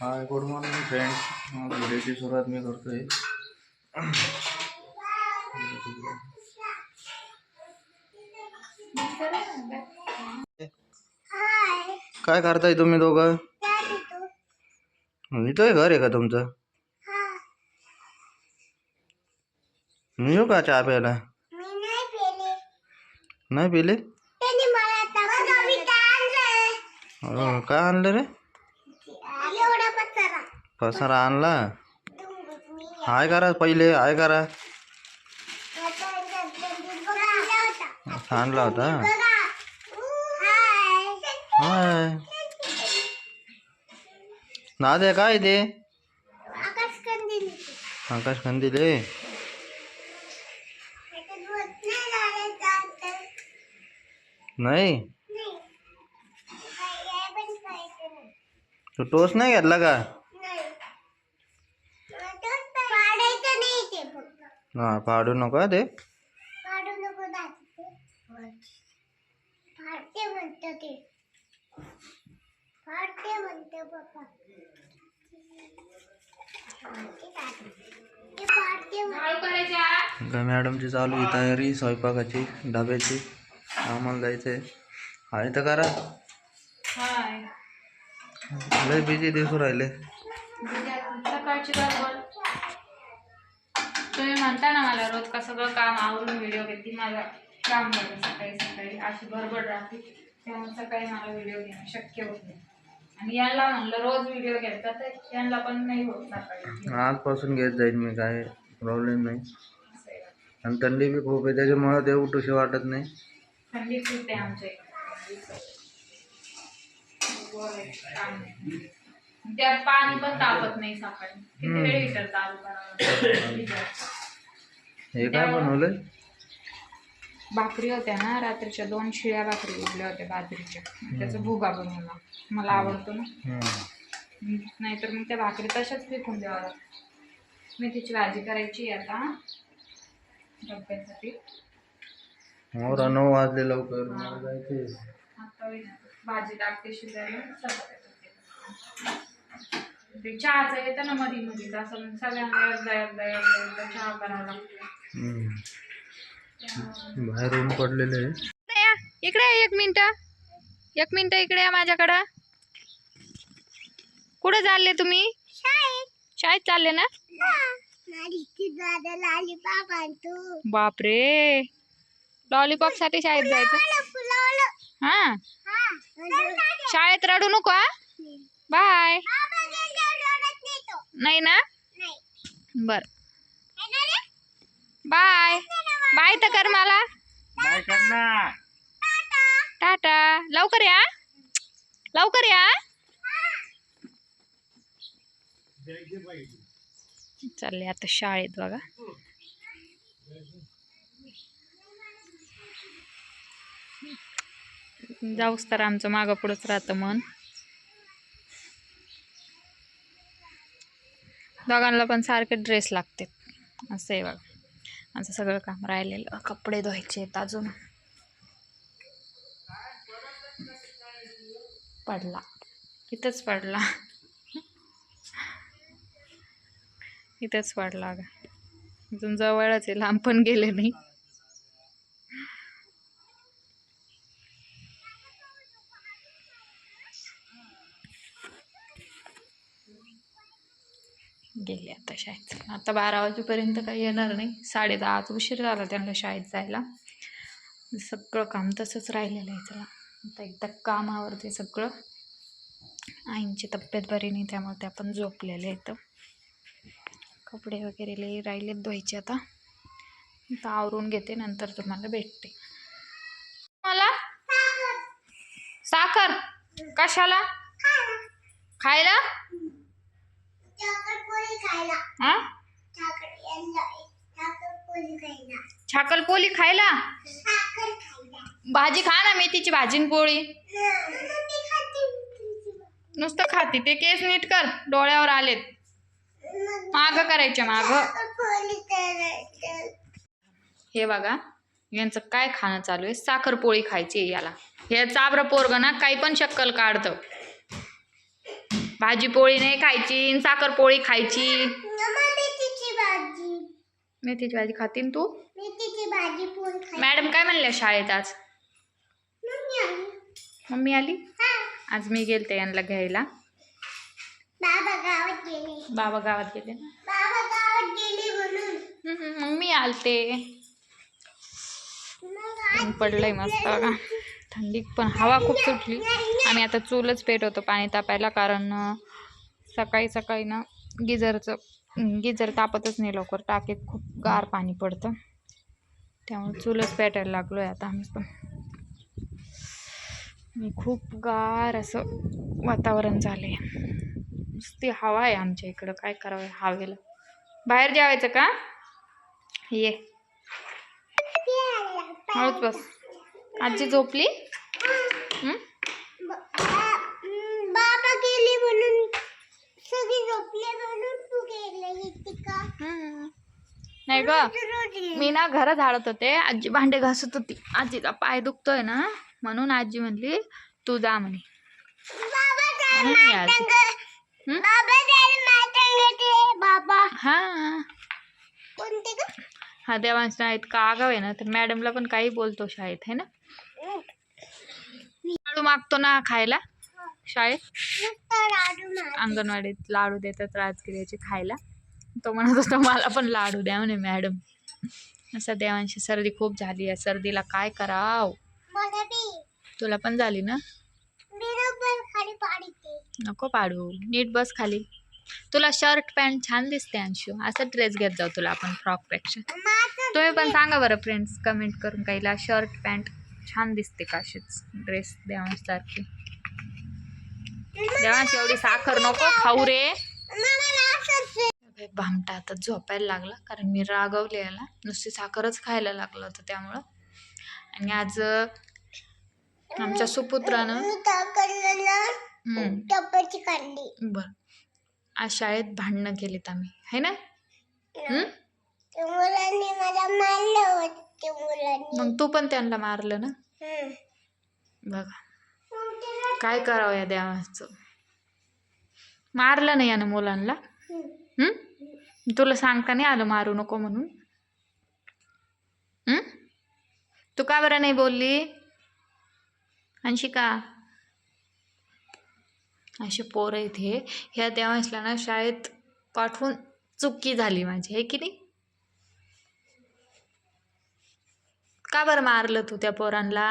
हाय good morning friends व्हिडिओची सुरुवात मी करतोय. काय करताय तुम्ही दोघं? इथं घर आहे का तुमचं? मी येऊ का चहा प्यायला? नाही पिले? काय आणलं रे? पसारा आणला हाय करा पहिले हाय करा आणला होता हाय। नादे काय ते आकाश कंदील आहे नाही। तू टोस नाही घेतला का? ते फाडते म्हणते का मॅडमची चालू आहे तयारी स्वयंपाकाची डब्याची आम्हाला जायचंय आहे तर करा हाय लय बिझी दिसू राहिले तुम्ही म्हणता ना मला रोज का सगळं काम आवरून व्हिडिओ घेते मला काम करते सकाळी सकाळी. अशी गडबड राहते त्यामुळे सकाळी मला व्हिडिओ घेणं शक्य होत नाही. आणि यांना म्हणलं रोज व्हिडिओ घ्यायचा तर यांना पण नाही होत सकाळी आजपासून घेत जाईल मी काय प्रॉब्लेम नाही. आणि थंडी बी खूप आहे त्याच्यामुळे ते उठूशी वाटत नाही. थंडी खूप आहे आमच्या इकडे. त्यात पाणी पण तापत नाही सकाळी. किती वेळ हिटर चालू करावं हे काय बनवलंय? भाकरी होत्या ना रात्रीच्या दोन शिळ्या भाकरी उरल्या होत्या बाजरीच्या. त्याचा भुगा बनवला. मला आवडतो ना. नाहीतर मग त्या भाकरी तशाच फेकून द्यावं लागतं मेथीची भाजी करायची आहे आता. डब्यासाठी. मोरा नऊ वाजले लवकर. मला जायचंय. आता होईल. भाजी टाकते शिजायला. ते चहाचं येतं ना मधी मधीच असं मग सगळ्यांना एकदा एकदा एकदा एकदा चहा करावा लागतो. हम्म. बाहेर ऊन पडलेले आहे. इकडे या इकडे या एक मिनिट. एक मिनिट इकडे या माझ्याकडं. कुठे चालले तुम्ही? शाळेत चालले ना? बापरे. लॉलीपॉपसाठी शाळेत जायचं? हा. हा शाळेत रडू नको हा. बाय नाही ना? नाही. बर? बाय. बाय तर कर मला. टाटा. लवकर या. लवकर या. चालले आता शाळेत बघा. जाऊस तर आमचं मागं पुढंच राहतं मन दोघांना पण सारखे ड्रेस लागतात. असं आहे बघा. माझं सगळं काम राहिलेलं. कपडे धुवायचे आहेत अजून. पडला. इथंच पडला. इथंच पडला अगं. अजून जवळच आहे. लांब पण गेले नाही. गेले आता शाळेत. आता बारा वाजेपर्यंत काही येणार नाही. साडे दहाच उशीर झाला त्यांना शाळेत जायला. सगळं काम तसंच राहिलेलं आहे त्याला. आता एकदा काम आवरते सगळं. आईंची तब्येत बरी नाही त्यामुळे त्या पण झोपलेल्या आहेत. कपडे वगैरे लई राहिलेत धुवायचे आता. आता आवरून घेते नंतर तुम्हाला भेटते. मला? साखर? कशाला? खायला? छाकल पोली खायला. भाजी खा ना मेथीची भाजी पोळी. नुसतं खाती ते केस नीट कर डोळ्यावर आलेत. माग करायचे माग. हे बघा यांचं काय खाणं चालू आहे? साखरपोळी खायची याला. हे चाबरं पोरग ना काही पण शक्कल काढतं. भाजी पोळी नाही खायची न साखर पोळी खायची. मम्मा मेथीची भाजी. मेथीची भाजी खातीन तू? मेथीची भाजी पोळी खाय मॅडम काय म्हणल्या शाळेत आज? मम्मी आली. मम्मी आली? आज मी गेलते यांना घ्यायला. बाबा गावात गेले. बाबा गावात गेले. ना बाबा गावात गेले म्हणून. हम्म, मग मी आलते पडलंय मस्त बघा. थंडी पण हवा खूप सुटली. आणि आता चूलच पेटवतो पाणी तापायला कारण सकाळी सकाळी ना गिझरचं गिजर गिझर तापतच नाही लवकर. टाकीत खूप गार पाणी पडतं. त्यामुळे चूलच पेटायला लागलो आहे आता आम्ही पण. खूप गार असं वातावरण झालंय. नुसती हवा आहे आमच्या इकडं. काय करावं हवेला. बाहेर जेवायचं का? ये. हळूच बस. आजी झोपली? बाबा गेले म्हणून. सगळी झोपले म्हणून तू गेले येते का. नाही ग. मी ना घर झाडत होते. आजी भांडे घासत होती. आजीचा पाय दुखतोय ना म्हणून आजी म्हणली तू जा म्हणे. हं? हा. हा देवांश शाळेत का? आगाव आहे ना तर मॅडमला पण काही बोलतो शाळेत है ना? लाडू मागतो ना खायला शाळेत. अंगणवाडीत लाडू देतात राजगिऱ्याचे खायला. तो म्हणत होता मला पण लाडू द्या म्हणे मॅडम. असं देवांशी सर्दी खूप झाली आहे. सर्दीला काय कराव? तुला पण झाली ना? नको पाडू. नीट बस खाली. तुला शर्ट पॅन्ट छान दिसते अंशू. असं ड्रेस घेत जाऊ तुला आपण फ्रॉकपेक्षा. माझं तुम्ही पण सांगा बरं फ्रेंड्स कमेंट करून काहीला शर्ट पॅन्ट छान दिसते का अशीच ड्रेस देवांसारखी? देवांश एवढी साखर नको खाऊ रे. भामटा आता झोपायला लागला कारण मी रागवले याला. नुसती साखरच खायला लागलं होतं त्यामुळं. आणि आज आमच्या सुपुत्रानं मी काढली बर. आज शाळेत भांडणं केलीत आम्ही. है ना? मुलांनी मला मारलं मुलांनी. मग तू पण त्यांना मारलं ना? हम्म. बघा. मग काय करावं या देवाचं? मारलं नाही यानं मुलांना हम्म. हं? तुला सांगता नाही आलं मारू नको म्हणून? हं? तू का बरं नाही बोलली? अंशिका. असे पोरं इथे ह्या देवांशला ना शाळेत पाठवून चुकी झाली माझी हे की नाही? का बरं मारलं तू त्या पोरांना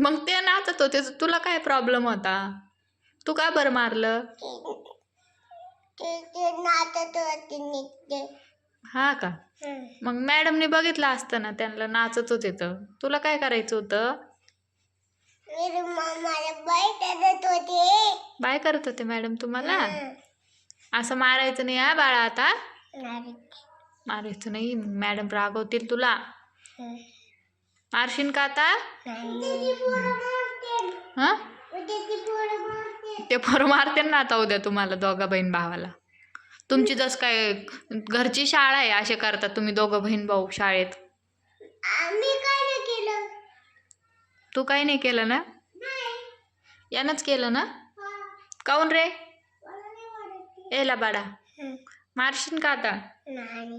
मग ते नाचत होते. तुला काय प्रॉब्लेम होता? तू का बरं मारलं? हा का. मग मॅडमने बघितलं असतं ना त्यांना नाचत होते तर. तुला काय करायचं होतं? बाय करत होते. मॅडम तुम्हाला. असं मारायचं नाही हा बाळा आता. मारायचं नाही मॅडम रागवतील तुला. मारशील का आता? उद्याची पोरं मारते. हां? उद्याची पोरं मारते. ते पोरं मारते ना आता उद्या तुम्हाला दोघा बहीण भावाला. तुमची जस काय घरची शाळा आहे असे करतात तुम्ही दोघं बहीण भाऊ शाळेत. आम्ही काय नाही केलं. तू काही नाही केलं ना? नाही. यानंच केलं ना? हा. काऊन रे? मारत. एला बाडा हम्म. मारशील का आता नाही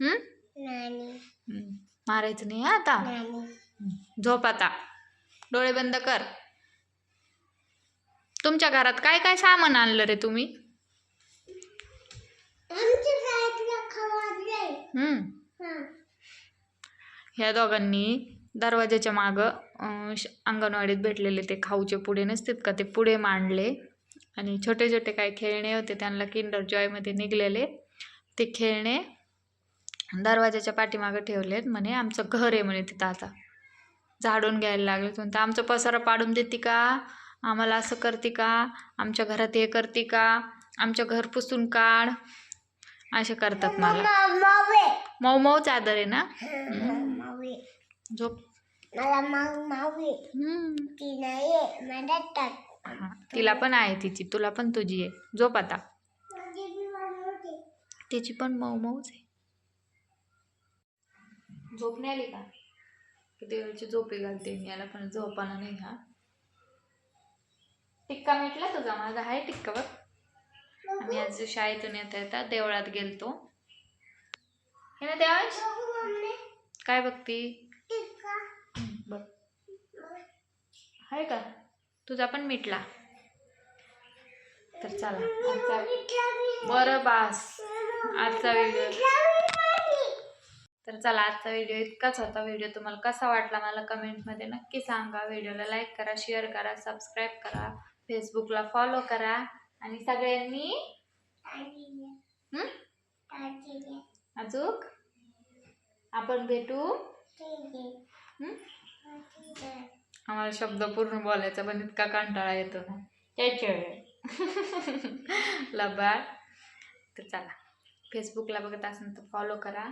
हं? नाही हं. मारायचं नाही आता. झोप आता डोळे बंद कर तुमच्या घरात काय काय सामान आणलं रे तुम्ही ह्या दोघांनी दरवाजाच्या मागं अंगणवाडीत भेटलेले ते खाऊचे पुडे नसतात का ते पुडे मांडले आणि छोटे छोटे काही खेळणे होते त्यांना किंडर जॉयमध्ये निघलेले. ते खेळणे दरवाजाच्या पाठीमागं ठेवलेत म्हणे आमचं घर आहे म्हणे तिथं आता. झाडून घ्यायला लागले म्हणते आमचं पसारा पाडून देते का? आम्हाला असं करते का? आमच्या घरात हे करते का? आमच्या घर पुसून काढ. असे करतात मला. मऊ मऊ चादर आहे ना? मावे झोप. मला हा तिला पण आहे तिची तुला पण तुझी आहे. झोप आता. तिची पण मऊ मऊच आहे. झोप नाही आली का? किती वेळची झोपी घालते मी याला पण झोपाना नाही हा. टिक्का मिटला तुझा माझा आहे टिक्का बघ. आम्ही आज शाळेतून येता येता देवळात गेलतो. हे ना देवांश? मम्मी. काय बघती? बघ. आहे का? तुझा पण मिटला. तर चला आजचा बरं बास. आजचा व्हिडिओ तर चला आजचा व्हिडिओ इतकाच होता. व्हिडिओ तुम्हाला कसा वाटला मला कमेंटमध्ये नक्की सांगा. व्हिडिओला लाईक करा शेअर करा सबस्क्राईब करा. फेसबुकला फॉलो करा. आणि सगळ्यांनी? अजूक आपण भेटू? आम्हाला शब्द पूर्ण बोलायचा पण इतका कंटाळा येतो ना. त्याच्या तर चला फेसबुकला बघत असेल तर फॉलो करा.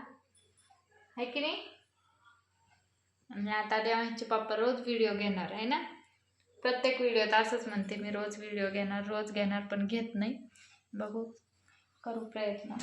आहे की नाही? आणि आता देवांचे पप्पा रोज व्हिडिओ घेणार आहे ना? प्रत्येक व्हिडिओत असंच म्हणते मी रोज व्हिडिओ घेणार रोज घेणार पण घेत नाही. बघू करू प्रयत्न.